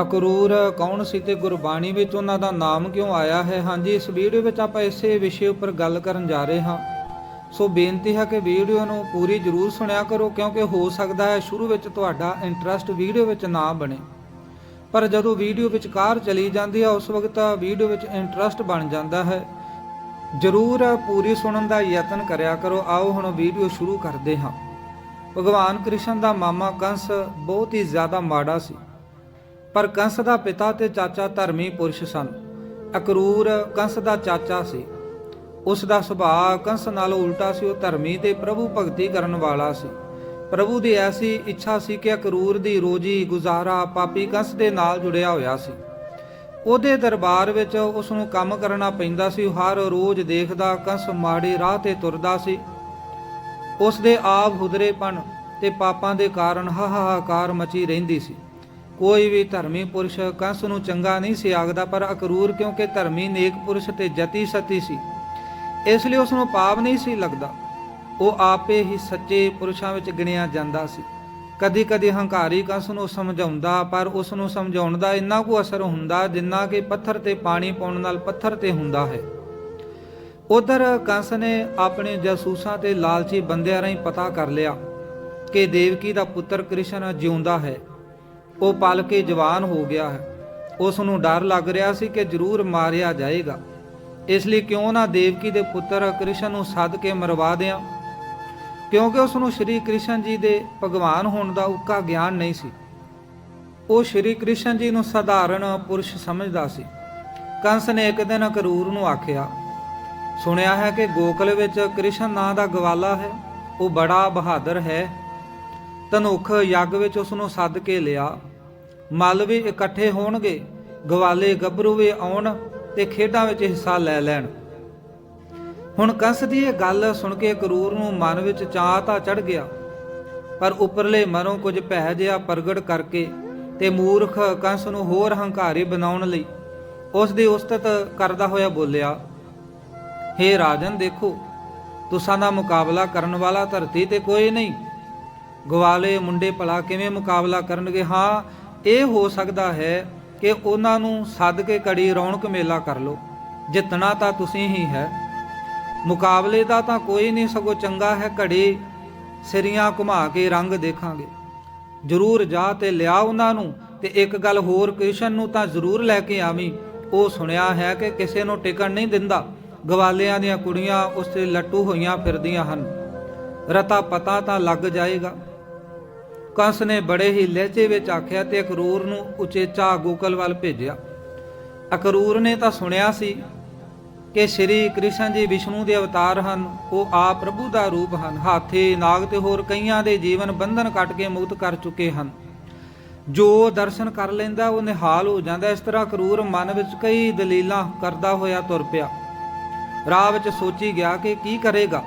ਅਕਰੂਰ, ਕੌਣ ਸੀ ਤੇ ਗੁਰਬਾਣੀ ਵਿੱਚ ਉਹਨਾਂ ਦਾ ਨਾਮ ਕਿਉਂ ਆਇਆ ਹੈ? ਹਾਂਜੀ, ਇਸ ਵੀਡੀਓ ਵਿੱਚ ਆਪਾਂ ਇਸੇ ਵਿਸ਼ੇ ਉੱਪਰ ਗੱਲ ਕਰਨ ਜਾ ਰਹੇ ਹਾਂ। ਸੋ ਬੇਨਤੀ ਹੈ ਕਿ ਵੀਡੀਓ ਨੂੰ ਪੂਰੀ ਜ਼ਰੂਰ ਸੁਣਿਆ ਕਰੋ, ਕਿਉਂਕਿ ਹੋ ਸਕਦਾ ਹੈ ਸ਼ੁਰੂ ਵਿੱਚ ਤੁਹਾਡਾ ਇੰਟਰਸਟ ਵੀਡੀਓ ਵਿੱਚ ਨਾ ਬਣੇ। ਪਰ ਜਦੋਂ ਵੀਡੀਓ ਵਿਚਕਾਰ ਚਲੀ ਜਾਂਦੀ ਹੈ, ਉਸ ਵਕਤ ਵੀਡੀਓ ਵਿੱਚ ਇੰਟਰਸਟ ਬਣ ਜਾਂਦਾ ਹੈ। ਜ਼ਰੂਰ ਪੂਰੀ ਸੁਣਨ ਦਾ ਯਤਨ ਕਰਿਆ ਕਰੋ। ਆਓ ਹੁਣ ਵੀਡੀਓ ਸ਼ੁਰੂ ਕਰਦੇ ਹਾਂ। ਭਗਵਾਨ ਕ੍ਰਿਸ਼ਨ ਦਾ ਮਾਮਾ ਕੰਸ ਬਹੁਤ ਹੀ ਜ਼ਿਆਦਾ ਮਾੜਾ ਸੀ। ਪਰ ਕੰਸ ਦਾ ਪਿਤਾ ਤੇ ਚਾਚਾ ਧਰਮੀ ਪੁਰਸ਼ ਸਨ। ਅਕਰੂਰ ਕੰਸ ਦਾ ਚਾਚਾ ਸੀ। ਉਸ ਦਾ ਸੁਭਾਅ ਕੰਸ ਨਾਲੋਂ ਉਲਟਾ ਸੀ। ਉਹ ਧਰਮੀ ਤੇ ਪ੍ਰਭੂ ਭਗਤੀ ਕਰਨ ਵਾਲਾ ਸੀ। ਪ੍ਰਭੂ ਦੀ ਐਸੀ ਇੱਛਾ ਸੀ ਕਿ ਅਕਰੂਰ ਦੀ ਰੋਜੀ ਗੁਜ਼ਾਰਾ ਪਾਪੀ ਕੰਸ ਦੇ ਨਾਲ ਜੁੜਿਆ ਹੋਇਆ ਸੀ। ਉਹਦੇ ਦਰਬਾਰ ਵਿੱਚ ਉਸ ਨੂੰ ਕੰਮ ਕਰਨਾ ਪੈਂਦਾ ਸੀ। ਉਹ ਹਰ ਰੋਜ਼ ਦੇਖਦਾ ਕੰਸ ਮਾੜੇ ਰਾਹ ਤੇ ਤੁਰਦਾ ਸੀ। ਉਸ ਦੇ ਆਪ ਹੁਦਰੇਪਣ ਤੇ ਪਾਪਾਂ ਦੇ ਕਾਰਨ ਹਾਹਾਕਾਰ ਮਚੀ ਰਹਿੰਦੀ ਸੀ। ਕੋਈ ਵੀ ਧਰਮੀ ਪੁਰਸ਼ ਕੰਸ ਨੂੰ ਚੰਗਾ ਨਹੀਂ ਸੀ ਆਖਦਾ, ਪਰ ਅਕਰੂਰ ਕਿਉਂਕਿ ਧਰਮੀ ਨੇਕ ਪੁਰਸ਼ ਤੇ ਜਤੀ ਸਤੀ ਸੀ। ਇਸ ਲਈ ਉਸ ਨੂੰ ਪਾਪ ਨਹੀਂ ਸੀ ਲੱਗਦਾ। ਉਹ ਆਪੇ ਹੀ ਸੱਚੇ ਪੁਰਸ਼ਾਂ ਵਿੱਚ ਗਿਣਿਆ ਜਾਂਦਾ ਸੀ। ਕਦੀ ਕਦੀ ਹੰਕਾਰੀ ਕੰਸ ਨੂੰ ਸਮਝਾਉਂਦਾ, ਪਰ ਉਸ ਨੂੰ ਸਮਝਾਉਣ ਦਾ ਇੰਨਾ ਕੁ ਅਸਰ ਹੁੰਦਾ ਜਿੰਨਾ ਕਿ ਪੱਥਰ ਤੇ ਪਾਣੀ ਪਾਉਣ ਨਾਲ ਪੱਥਰ ਤੇ ਹੁੰਦਾ ਹੈ। ਉਧਰ ਕੰਸ ਨੇ ਆਪਣੇ ਜਾਸੂਸਾਂ ਤੇ ਲਾਲਚੀ ਬੰਦਿਆਂ ਰਾਹੀਂ ਪਤਾ ਕਰ ਲਿਆ ਕਿ ਦੇਵਕੀ ਦਾ ਪੁੱਤਰ ਕ੍ਰਿਸ਼ਨ ਜਿਉਂਦਾ ਹੈ। ਉਹ ਪਲ ਕੇ ਜਵਾਨ ਹੋ ਗਿਆ ਹੈ। ਉਸ ਨੂੰ ਡਰ ਲੱਗ ਰਿਹਾ ਸੀ ਕਿ ਜ਼ਰੂਰ ਮਾਰਿਆ ਜਾਏਗਾ। ਇਸ ਲਈ ਕਿਉਂ ਨਾ ਦੇਵਕੀ ਦੇ ਪੁੱਤਰ ਕ੍ਰਿਸ਼ਨ ਨੂੰ ਸੱਦ ਕੇ ਮਰਵਾ ਦਿਆਂ ਕਿਉਂਕਿ ਉਸ ਨੂੰ ਸ਼੍ਰੀ ਕ੍ਰਿਸ਼ਨ ਜੀ ਦੇ ਭਗਵਾਨ ਹੋਣ ਦਾ ਉੱਕਾ ਗਿਆਨ ਨਹੀਂ ਸੀ। ਉਹ ਸ਼੍ਰੀ ਕ੍ਰਿਸ਼ਨ ਜੀ ਨੂੰ ਸਧਾਰਨ ਪੁਰਸ਼ ਸਮਝਦਾ ਸੀ। ਕੰਸ ਨੇ ਇੱਕ ਦਿਨ ਕਰੂਰ ਨੂੰ ਆਖਿਆ, ਸੁਣਿਆ ਹੈ ਕਿ ਗੋਕਲ ਵਿੱਚ ਕ੍ਰਿਸ਼ਨ ਨਾਂ ਦਾ ਗਵਾਲਾ ਹੈ। ਉਹ ਬੜਾ ਬਹਾਦਰ ਹੈ। ਧਨੁਖ ਯੱਗ ਵਿੱਚ ਉਸ ਨੂੰ ਸੱਦ ਕੇ ਲਿਆ। ਮੱਲ ਵੀ ਇਕੱਠੇ ਹੋਣਗੇ, ਗਵਾਲੇ ਗੱਭਰੂ ਵੀ ਆਉਣ ਤੇ ਖੇਡਾਂ ਵਿੱਚ ਹਿੱਸਾ ਲੈ ਲੈਣ। ਹੁਣ ਕੰਸ ਦੀ ਇਹ ਗੱਲ ਸੁਣ ਕੇ ਕਰੂਰ ਨੂੰ ਮਨ ਵਿੱਚ ਚਾਹ ਤਾਂ ਚੜ ਗਿਆ, ਪਰ ਉੱਪਰਲੇ ਮਨੋਂ ਕੁਝ ਭੈ ਜਿਹਾ ਪ੍ਰਗਟ ਕਰਕੇ ਤੇ ਮੂਰਖ ਕੰਸ ਨੂੰ ਹੋਰ ਹੰਕਾਰੀ ਬਣਾਉਣ ਲਈ ਉਸ ਦੀ ਉਸਤਤ ਕਰਦਾ ਹੋਇਆ ਬੋਲਿਆ, ਹੇ ਰਾਜਨ ਦੇਖੋ, ਤੁਸਾਂ ਦਾ ਮੁਕਾਬਲਾ ਕਰਨ ਵਾਲਾ ਧਰਤੀ ਤੇ ਕੋਈ ਨਹੀਂ। ਗਵਾਲੇ ਮੁੰਡੇ ਭਲਾ ਕਿਵੇਂ ਮੁਕਾਬਲਾ ਕਰਨਗੇ? ਹਾਂ ਇਹ ਹੋ ਸਕਦਾ ਹੈ ਕਿ ਉਹਨਾਂ ਨੂੰ ਸੱਦ ਕੇ ਕੜੀ ਰੌਣਕ ਮੇਲਾ ਕਰ ਲੋ ਜਿੱਤਣਾ ਤਾਂ ਤੁਸੀਂ ਹੀ ਹੈ। ਮੁਕਾਬਲੇ ਦਾ ਤਾਂ ਕੋਈ ਨਹੀਂ, ਸਗੋਂ ਚੰਗਾ ਹੈ ਘੜੀ ਸਿਰੀਆਂ ਘੁਮਾ ਕੇ ਰੰਗ ਦੇਖਾਂਗੇ। ਜ਼ਰੂਰ ਜਾ ਤੇ ਲਿਆ ਉਹਨਾਂ ਨੂੰ ਤੇ ਇੱਕ ਗੱਲ ਹੋਰ, ਕ੍ਰਿਸ਼ਨ ਨੂੰ ਤਾਂ ਜ਼ਰੂਰ ਲੈ ਕੇ ਆਵੀਂ। ਉਹ ਸੁਣਿਆ ਹੈ ਕਿ ਕਿਸੇ ਨੂੰ ਟਿਕਣ ਨਹੀਂ ਦਿੰਦਾ। ਗਵਾਲਿਆਂ ਦੀਆਂ ਕੁੜੀਆਂ ਉਸ ਤੇ ਲੱਟੂ ਹੋਈਆਂ ਫਿਰਦੀਆਂ ਹਨ। ਰਤਾ ਪਤਾ ਤਾਂ ਲੱਗ ਜਾਏਗਾ। ਕੰਸ ਨੇ ਬੜੇ ਹੀ ਲਹਿਜੇ ਵਿੱਚ ਆਖਿਆ ਤੇ ਅਕਰੂਰ ਨੂੰ ਉਚੇਚਾ ਗੋਕਲ ਵੱਲ ਭੇਜਿਆ। ਅਕਰੂਰ ਨੇ ਤਾਂ ਸੁਣਿਆ ਸੀ ਕਿ ਸ਼੍ਰੀ ਕ੍ਰਿਸ਼ਨ ਜੀ ਵਿਸ਼ਨੂੰ ਦੇ ਅਵਤਾਰ ਹਨ, ਉਹ ਆਪ ਪ੍ਰਭੂ ਦਾ ਰੂਪ ਹਨ। ਹਾਥੀ, ਨਾਗ ਤੇ ਹੋਰ ਕਈਆਂ ਦੇ ਜੀਵਨ ਬੰਧਨ ਕੱਟ ਕੇ ਮੁਕਤ ਕਰ ਚੁੱਕੇ ਹਨ। ਜੋ ਦਰਸ਼ਨ ਕਰ ਲੈਂਦਾ, ਉਹ ਨਿਹਾਲ ਹੋ ਜਾਂਦਾ। ਇਸ ਤਰ੍ਹਾਂ ਕਰੂਰ ਮਨ ਵਿੱਚ ਕਈ ਦਲੀਲਾਂ ਕਰਦਾ ਹੋਇਆ ਤੁਰ ਪਿਆ। ਰਾਹ ਵਿੱਚ ਸੋਚੀ ਗਿਆ ਕਿ ਕੀ ਕਰੇਗਾ।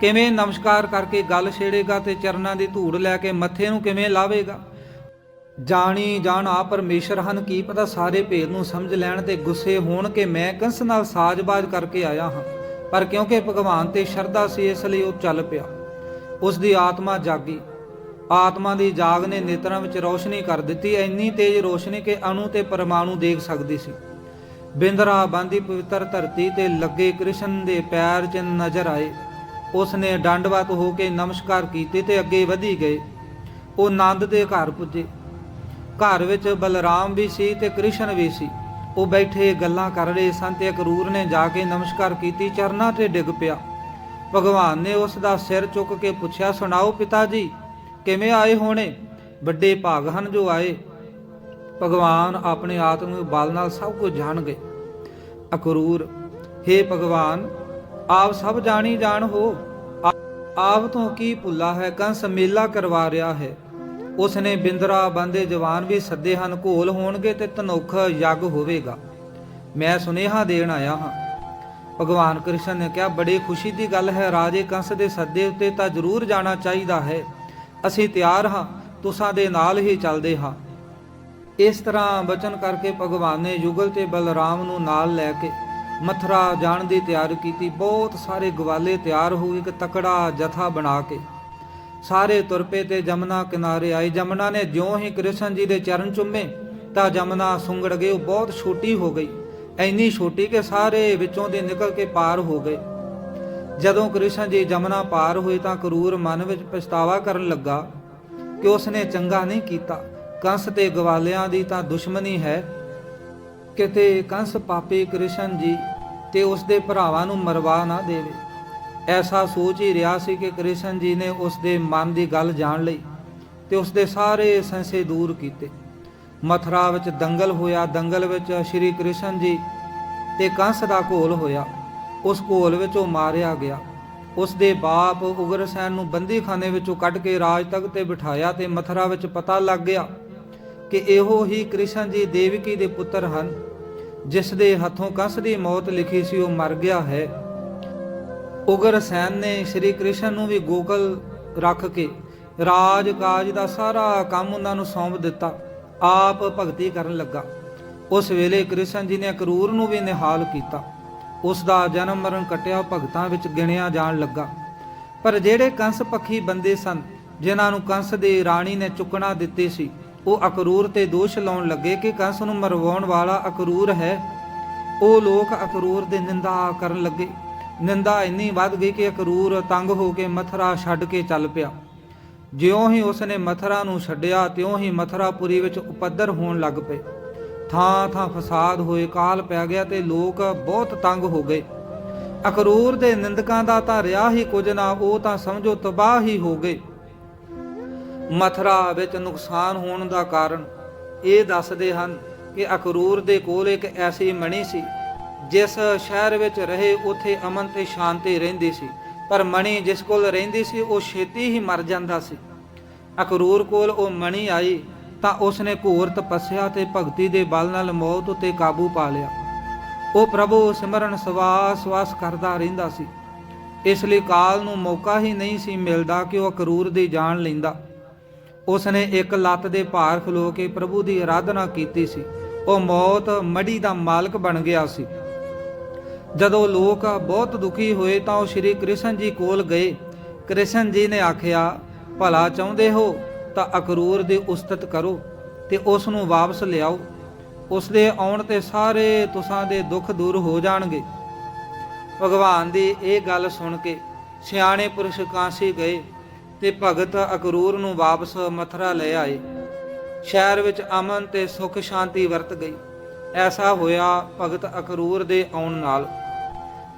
ਕਿਵੇਂ ਨਮਸਕਾਰ ਕਰਕੇ ਗੱਲ ਛੇੜੇਗਾ ਤੇ ਚਰਨਾਂ ਦੀ ਧੂੜ ਲੈ ਕੇ ਮੱਥੇ ਨੂੰ ਕਿਵੇਂ ਲਾਵੇਗਾ? ਜਾਣੀ ਜਾਣ ਆ ਪਰਮੇਸ਼ਰ ਹਨ, ਕੀ ਪਤਾ ਸਾਰੇ ਭੇਦ ਨੂੰ ਸਮਝ ਲੈਣ ਤੇ ਗੁੱਸੇ ਹੋਣ ਕਿ ਮੈਂ ਕੰਸ ਨਾਲ ਸਾਜ਼ਬਾਜ਼ ਕਰਕੇ ਆਇਆ ਹਾਂ। ਪਰ ਕਿਉਂਕਿ ਭਗਵਾਨ ਤੇ ਸ਼ਰਧਾ ਸੀ, ਇਸ ਲਈ ਉਹ ਚੱਲ ਪਿਆ। ਉਸ ਦੀ ਆਤਮਾ ਜਾਗੀ। ਆਤਮਾ ਦੀ ਜਾਗ ਨੇ ਨੇਤਰਾਂ ਵਿੱਚ ਰੋਸ਼ਨੀ ਕਰ ਦਿੱਤੀ। ਇੰਨੀ ਤੇਜ਼ ਰੋਸ਼ਨੀ ਕਿ ਅਣੂ ਤੇ ਪਰਮਾਣੂ ਦੇਖ ਸਕਦੀ ਸੀ। ਬਿੰਦਰਾ ਬਾਂਦੀ ਪਵਿੱਤਰ ਧਰਤੀ ਤੇ ਲੱਗੇ ਕ੍ਰਿਸ਼ਨ ਦੇ ਪੈਰ 'ਚ ਨਜ਼ਰ ਆਏ। ਉਸ ਨੇ ਡੰਡਵਤ ਹੋ ਕੇ ਨਮਸਕਾਰ ਕੀਤੇ ਤੇ ਅੱਗੇ ਵਧੀ ਗਏ। ਉਹ ਨੰਦ ਦੇ ਘਰ ਪੁੱਜੇ। ਘਰ ਵਿੱਚ ਬਲਰਾਮ ਵੀ ਸੀ ਤੇ ਕ੍ਰਿਸ਼ਨ ਵੀ ਸੀ। ਉਹ ਬੈਠੇ ਗੱਲਾਂ ਕਰ ਰਹੇ ਸਨ ਤੇ ਅਕਰੂਰ ਨੇ ਜਾ ਕੇ ਨਮਸਕਾਰ ਕੀਤੀ, ਚਰਨਾਂ ਤੇ ਡਿੱਗ ਪਿਆ। ਭਗਵਾਨ ਨੇ ਉਸ ਦਾ ਸਿਰ ਚੁੱਕ ਕੇ ਪੁੱਛਿਆ, ਸੁਣਾਓ ਪਿਤਾ ਜੀ ਕਿਵੇਂ ਆਏ ਹੋਣੇ? ਵੱਡੇ ਭਾਗ ਹਨ ਜੋ ਆਏ। ਭਗਵਾਨ ਆਪਣੇ ਆਤਮ ਬਲ ਨਾਲ ਸਭ ਕੁਝ ਜਾਣ ਗਏ। ਅਕਰੂਰ हे ਭਗਵਾਨ ਆਪ ਸਭ ਜਾਣੀ ਜਾਣ ਹੋ। ਆਪ ਤੋਂ ਕੀ ਭੁੱਲਾ ਹੈ, ਕੰਸ ਮੇਲਾ ਕਰਵਾ ਰਿਹਾ ਹੈ। ਉਸ ਨੇ ਬਿੰਦਰਾ ਬੰਦੇ ਜਵਾਨ ਵੀ ਸੱਦੇ ਹਨ, ਘੋਲ ਹੋਣਗੇ ਤੇ ਤਨੁਖ ਯੱਗ ਹੋਵੇਗਾ। ਮੈਂ ਸੁਨੇਹਾ ਦੇਣ ਆਇਆ ਹਾਂ। ਭਗਵਾਨ ਕ੍ਰਿਸ਼ਨ ਨੇ ਕਿਹਾ, ਬੜੀ ਖੁਸ਼ੀ ਦੀ ਗੱਲ ਹੈ, ਰਾਜੇ ਕੰਸ ਦੇ ਸੱਦੇ ਉੱਤੇ ਤਾਂ ਜ਼ਰੂਰ ਜਾਣਾ ਚਾਹੀਦਾ ਹੈ। ਅਸੀਂ ਤਿਆਰ ਹਾਂ, ਤੁਸਾਂ ਦੇ ਨਾਲ ਹੀ ਚੱਲਦੇ ਹਾਂ। ਇਸ ਤਰ੍ਹਾਂ ਬਚਨ ਕਰਕੇ ਭਗਵਾਨ ਨੇ ਯੁਗਲ ਤੇ ਬਲਰਾਮ ਨੂੰ ਨਾਲ ਲੈ ਕੇ ਮਥਰਾ ਜਾਣ ਦੀ ਤਿਆਰੀ ਕੀਤੀ। ਬਹੁਤ ਸਾਰੇ ਗਵਾਲੇ ਤਿਆਰ ਹੋ ਗਏ। ਇੱਕ ਤਕੜਾ ਜਥਾ ਬਣਾ ਕੇ ਸਾਰੇ ਤੁਰ ਪਏ ਤੇ ਜਮਨਾ ਕਿਨਾਰੇ ਆਏ। ਜਮਨਾ ਨੇ ਜਿਉਂ ਹੀ ਕ੍ਰਿਸ਼ਨ ਜੀ ਦੇ ਚਰਨ ਚੁੰਮੇ ਤਾਂ ਜਮਨਾ ਸੁੰਗੜ ਗਈ ਉਹ ਬਹੁਤ ਛੋਟੀ ਹੋ ਗਈ। ਐਨੀ ਛੋਟੀ ਕਿ ਸਾਰੇ ਵਿੱਚੋਂ ਦੇ ਨਿਕਲ ਕੇ ਪਾਰ ਹੋ ਗਏ। ਜਦੋਂ ਕ੍ਰਿਸ਼ਨ ਜੀ ਜਮਨਾ ਪਾਰ ਹੋਏ ਤਾਂ ਕਰੂਰ ਮਨ ਵਿੱਚ ਪਛਤਾਵਾ ਕਰਨ ਲੱਗਾ ਕਿ ਉਸਨੇ ਚੰਗਾ ਨਹੀਂ ਕੀਤਾ। ਕੰਸ ਤੇ ਗਵਾਲਿਆਂ ਦੀ ਤਾਂ ਦੁਸ਼ਮਣੀ ਹੈ। ਕਿਤੇ ਕੰਸ ਪਾਪੀ ਕ੍ਰਿਸ਼ਨ ਜੀ ਤੇ ਉਸ ਦੇ ਭਰਾਵਾਂ ਨੂੰ ਮਰਵਾ ਨਾ ਦੇਵੇ। ਐਸਾ ਸੋਚ ਹੀ ਰਿਹਾ ਸੀ ਕਿ ਕ੍ਰਿਸ਼ਨ ਜੀ ਨੇ ਉਸ ਦੇ ਮਨ ਦੀ ਗੱਲ ਜਾਣ ਲਈ ਤੇ ਉਸ ਦੇ ਸਾਰੇ ਸੰਸ਼ੇ ਦੂਰ ਕੀਤੇ। ਮਥਰਾ ਵਿੱਚ ਦੰਗਲ ਹੋਇਆ। ਦੰਗਲ ਵਿੱਚ ਸ਼੍ਰੀ ਕ੍ਰਿਸ਼ਨ ਜੀ ਤੇ ਕੰਸ ਦਾ ਘੋਲ ਹੋਇਆ। ਉਸ ਘੋਲ ਵਿੱਚ ਉਹ ਮਾਰਿਆ ਗਿਆ। ਉਸ ਦੇ ਬਾਪ ਉਗਰਸੈਨ ਨੂੰ ਬੰਦੀਖਾਨੇ ਵਿੱਚੋਂ ਕੱਢ ਕੇ ਰਾਜ ਤਖਤ ਤੇ ਬਿਠਾਇਆ ਤੇ ਮਥਰਾ ਵਿੱਚ ਪਤਾ ਲੱਗ ਗਿਆ ਕਿ ਇਹੋ ਹੀ ਕ੍ਰਿਸ਼ਨ ਜੀ ਦੇਵਕੀ ਦੇ ਪੁੱਤਰ ਹਨ। ਜਿਸ ਦੇ ਹੱਥੋਂ ਕੰਸ ਦੀ ਮੌਤ ਲਿਖੀ ਸੀ, ਉਹ ਮਰ ਗਿਆ ਹੈ। ਉਗਰ ਉਗਰਸੈਨ ਨੇ ਸ਼੍ਰੀ ਕ੍ਰਿਸ਼ਨ ਨੂੰ ਵੀ ਗੋਕਲ ਰੱਖ ਕੇ ਰਾਜ ਕਾਜ ਦਾ ਸਾਰਾ ਕੰਮ ਉਹਨਾਂ ਨੂੰ ਸੌਂਪ ਦਿੱਤਾ। ਆਪ ਭਗਤੀ ਕਰਨ ਲੱਗਾ। ਉਸ ਵੇਲੇ ਕ੍ਰਿਸ਼ਨ ਜੀ ਨੇ ਕਰੂਰ ਨੂੰ ਵੀ ਨਿਹਾਲ ਕੀਤਾ। ਉਸ ਦਾ ਜਨਮ ਮਰਨ ਕਟਿਆ ਭਗਤਾਂ ਵਿੱਚ ਗਿਣਿਆ ਜਾਣ ਲੱਗਾ। ਪਰ ਜਿਹੜੇ ਕੰਸ ਪੱਖੀ ਬੰਦੇ ਸਨ, ਜਿਨ੍ਹਾਂ ਨੂੰ ਕੰਸ ਦੀ ਰਾਣੀ ਨੇ ਚੁੱਕਣਾ ਦਿੱਤੀ ਸੀ ਉਹ ਅਕਰੂਰ ਤੇ ਦੋਸ਼ ਲਾਉਣ ਲੱਗੇ ਕਿ ਕੰਸ ਨੂੰ ਮਰਵਾਉਣ ਵਾਲਾ ਅਕਰੂਰ ਹੈ। ਉਹ ਲੋਕ ਅਕਰੂਰ ਦੇ ਨਿੰਦਾ ਕਰਨ ਲੱਗੇ। ਨਿੰਦਾ ਇੰਨੀ ਵੱਧ ਗਈ ਕਿ ਅਕਰੂਰ ਤੰਗ ਹੋ ਕੇ ਮਥਰਾ ਛੱਡ ਕੇ ਚੱਲ ਪਿਆ। ਜਿਉਂ ਹੀ ਉਸਨੇ ਮਥਰਾ ਨੂੰ ਛੱਡਿਆ, ਤਿਉਂ ਹੀ ਮਥਰਾਪੁਰੀ ਵਿੱਚ ਉਪੱਦਰ ਹੋਣ ਲੱਗ ਪਏ। ਥਾਂ ਥਾਂ ਫਸਾਦ ਹੋਏ ਕਾਲ ਪੈ ਗਿਆ ਤੇ ਲੋਕ ਬਹੁਤ ਤੰਗ ਹੋ ਗਏ। ਅਕਰੂਰ ਦੇ ਨਿੰਦਕਾਂ ਦਾ ਤਾਂ ਰਿਆ ਹੀ ਕੁਝ ਨਾ, ਉਹ ਤਾਂ ਸਮਝੋ ਤਬਾਹ ਹੀ ਹੋ ਗਏ। ਮਥਰਾ ਵਿੱਚ ਨੁਕਸਾਨ ਹੋਣ ਦਾ ਕਾਰਨ ਇਹ ਦੱਸਦੇ ਹਨ ਕਿ ਅਖਰੂਰ ਦੇ ਕੋਲ ਇੱਕ ਐਸੀ ਮਣੀ ਸੀ, ਜਿਸ ਸ਼ਹਿਰ ਵਿੱਚ ਰਹੇ ਉਥੇ ਅਮਨ ਤੇ ਸ਼ਾਂਤੀ ਰਹਿੰਦੀ ਸੀ, ਪਰ ਮਣੀ ਜਿਸ ਕੋਲ ਰਹਿੰਦੀ ਸੀ, ਉਹ ਛੇਤੀ ਹੀ ਮਰ ਜਾਂਦਾ ਸੀ। ਅਕਰੂਰ ਕੋਲ ਉਹ ਮਣੀ ਆਈ ਤਾਂ ਉਸਨੇ ਘੋਰ ਤਪੱਸਿਆ ਤੇ ਭਗਤੀ ਦੇ ਬਲ ਨਾਲ ਮੌਤ ਉਤੇ ਕਾਬੂ ਪਾ ਲਿਆ। ਉਹ ਪ੍ਰਭੂ ਸਿਮਰਨ ਸਵਾਸ ਸਵਾਸ ਕਰਦਾ ਰਹਿੰਦਾ ਸੀ। ਇਸ ਲਈ ਕਾਲ ਨੂੰ ਮੌਕਾ ਹੀ ਨਹੀਂ ਸੀ ਮਿਲਦਾ ਕਿ ਉਹ ਅਕਰੂਰ ਦੀ ਜਾਨ ਲੈਂਦਾ। ਉਸਨੇ ਇੱਕ ਲੱਤ ਦੇ ਭਾਰ ਖਲੋ ਕੇ ਪ੍ਰਭੂ ਦੀ ਆਰਾਧਨਾ ਕੀਤੀ ਸੀ। ਉਹ ਮੌਤ ਮੜੀ ਦਾ ਮਾਲਕ ਬਣ ਗਿਆ ਸੀ। ਜਦੋਂ ਲੋਕ ਬਹੁਤ ਦੁਖੀ ਹੋਏ ਤਾਂ ਉਹ ਸ਼੍ਰੀ ਕ੍ਰਿਸ਼ਨ ਜੀ ਕੋਲ ਗਏ। ਕ੍ਰਿਸ਼ਨ ਜੀ ਨੇ ਆਖਿਆ, ਭਲਾ ਚਾਹੁੰਦੇ ਹੋ ਤਾਂ ਅਕਰੂਰ ਦੀ ਉਸਤਤ ਕਰੋ ਤੇ ਉਸ ਨੂੰ ਵਾਪਸ ਲਿਆਓ। ਉਸ ਦੇ ਆਉਣ ਤੇ ਸਾਰੇ ਤੁਸਾਂ ਦੇ ਦੁੱਖ ਦੂਰ ਹੋ ਜਾਣਗੇ। ਭਗਵਾਨ ਦੀ ਇਹ ਗੱਲ ਸੁਣ ਕੇ ਸਿਆਣੇ ਪੁਰਸ਼ ਕਾਂਸੀ ਗਏ। ਤੇ ਭਗਤ ਅਕਰੂਰ ਨੂੰ ਵਾਪਸ ਮਥਰਾ ਲੈ ਆਏ। ਸ਼ਹਿਰ ਵਿੱਚ ਅਮਨ ਤੇ ਸੁਖ ਸ਼ਾਂਤੀ ਵਰਤ ਗਈ। ਐਸਾ ਹੋਇਆ ਭਗਤ ਅਕਰੂਰ ਦੇ ਆਉਣ ਨਾਲ।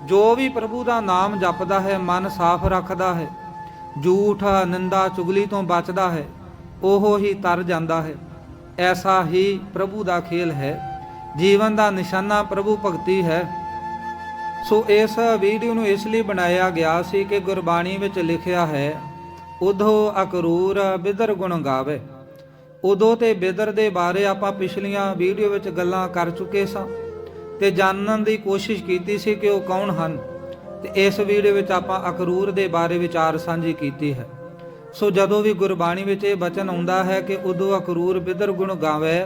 ਜੋ ਵੀ ਪ੍ਰਭੂ ਦਾ ਨਾਮ ਜਪਦਾ ਹੈ, ਮਨ ਸਾਫ਼ ਰੱਖਦਾ ਹੈ। ਝੂਠ, ਨਿੰਦਾ, ਚੁਗਲੀ ਤੋਂ ਬਚਦਾ ਹੈ। ਉਹ ਹੀ ਤਰ ਜਾਂਦਾ ਹੈ। ਐਸਾ ਹੀ ਪ੍ਰਭੂ ਦਾ ਖੇਲ ਹੈ। ਜੀਵਨ ਦਾ ਨਿਸ਼ਾਨਾ ਪ੍ਰਭੂ ਭਗਤੀ ਹੈ। ਸੋ ਇਸ ਵੀਡੀਓ ਨੂੰ ਇਸ ਲਈ ਬਣਾਇਆ ਗਿਆ ਸੀ ਕਿ ਗੁਰਬਾਣੀ ਵਿੱਚ ਲਿਖਿਆ ਹੈ ਉਧੋ ਅਕਰੂਰ ਬਿਦਰ ਗੁਣ ਗਾਵੇ। ਉਦੋਂ ਤੇ ਬਿਦਰ ਦੇ ਬਾਰੇ ਆਪਾਂ ਪਿਛਲੀਆਂ ਵੀਡੀਓ ਵਿੱਚ ਗੱਲਾਂ ਕਰ ਚੁੱਕੇ ਸਾਂ ਤੇ ਜਾਣਨ ਦੀ ਕੋਸ਼ਿਸ਼ ਕੀਤੀ ਸੀ ਕਿ ਉਹ ਕੌਣ ਹਨ ਤੇ ਇਸ ਵੀਡੀਓ ਵਿੱਚ ਆਪਾਂ ਅਕਰੂਰ ਦੇ ਬਾਰੇ ਵਿਚਾਰ ਸਾਂਝੀ ਕੀਤੀ ਹੈ। ਸੋ ਜਦੋਂ ਵੀ ਗੁਰਬਾਣੀ ਵਿੱਚ ਇਹ ਬਚਨ ਆਉਂਦਾ ਹੈ ਕਿ ਉਦੋਂ ਅਕਰੂਰ ਬਿਦਰ ਗੁਣ ਗਾਵੇ,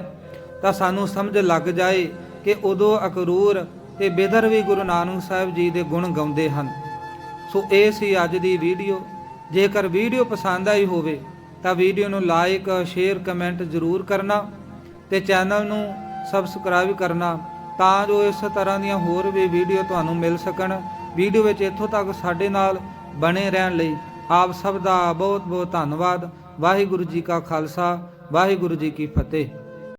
ਤਾਂ ਸਾਨੂੰ ਸਮਝ ਲੱਗ ਜਾਏ ਕਿ ਉਦੋਂ ਅਕਰੂਰ ਤੇ ਬਿਦਰ ਵੀ ਗੁਰੂ ਨਾਨਕ ਸਾਹਿਬ ਜੀ ਦੇ ਗੁਣ ਗਾਉਂਦੇ ਹਨ। ਸੋ ਇਹ ਸੀ ਅੱਜ ਦੀ ਵੀਡੀਓ। ਜੇਕਰ ਵੀਡੀਓ ਪਸੰਦ ਆਈ ਹੋਵੇ, ਤਾਂ ਵੀਡੀਓ ਨੂੰ ਲਾਈਕ ਸ਼ੇਅਰ ਕਮੈਂਟ ਜ਼ਰੂਰ ਕਰਨਾ ਤੇ ਚੈਨਲ ਨੂੰ ਸਬਸਕ੍ਰਾਈਬ ਕਰਨਾ ਤਾਂ ਜੋ ਇਸ ਤਰ੍ਹਾਂ ਦੀਆਂ ਹੋਰ ਵੀ ਵੀਡੀਓ ਤੁਹਾਨੂੰ ਮਿਲ ਸਕਣ। ਵੀਡੀਓ ਵਿੱਚ ਇੱਥੋਂ ਤੱਕ ਸਾਡੇ ਨਾਲ ਬਣੇ ਰਹਿਣ ਲਈ ਆਪ ਸਭ ਦਾ ਬਹੁਤ ਬਹੁਤ ਧੰਨਵਾਦ। ਵਾਹਿਗੁਰੂ ਜੀ ਕਾ ਖਾਲਸਾ, ਵਾਹਿਗੁਰੂ ਜੀ ਕੀ ਫਤਿਹ।